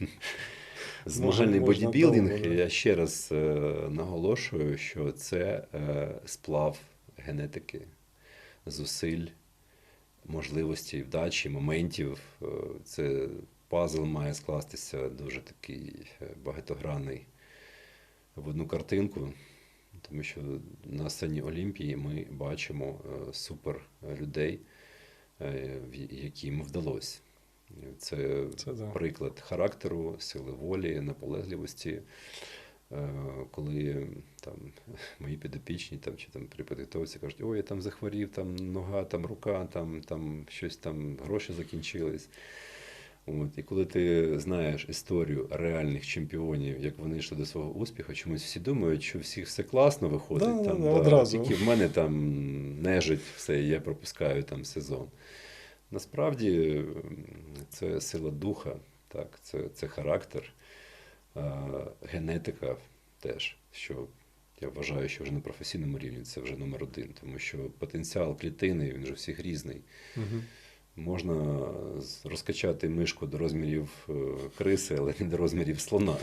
Змагальний бодібілдинг, я ще раз е, наголошую, що це е, сплав генетики, зусиль, можливостей, вдачі, моментів. Е, Це пазл має скластися дуже такий багатогранний в одну картинку. Тому що на сцені Олімпії ми бачимо супер людей, яким вдалося. Це, Це да. приклад характеру, сили волі, наполегливості. Е, Коли там мої підопічні там, чи там при підготовці кажуть, ой, я там захворів, там нога, там рука, там, там щось там гроші закінчились. От, і коли ти знаєш історію реальних чемпіонів, як вони йшли до свого успіху, чомусь всі думають, що всіх все класно виходить. Да, там, да, одразу. Тільки в мене там нежить все, я пропускаю там сезон. Насправді це сила духа, так, це, це характер, генетика теж, що я вважаю, що вже на професійному рівні це вже номер один, тому що потенціал клітини він же всіх різний. Угу. Можна розкачати мишку до розмірів е, криси, але не до розмірів слона.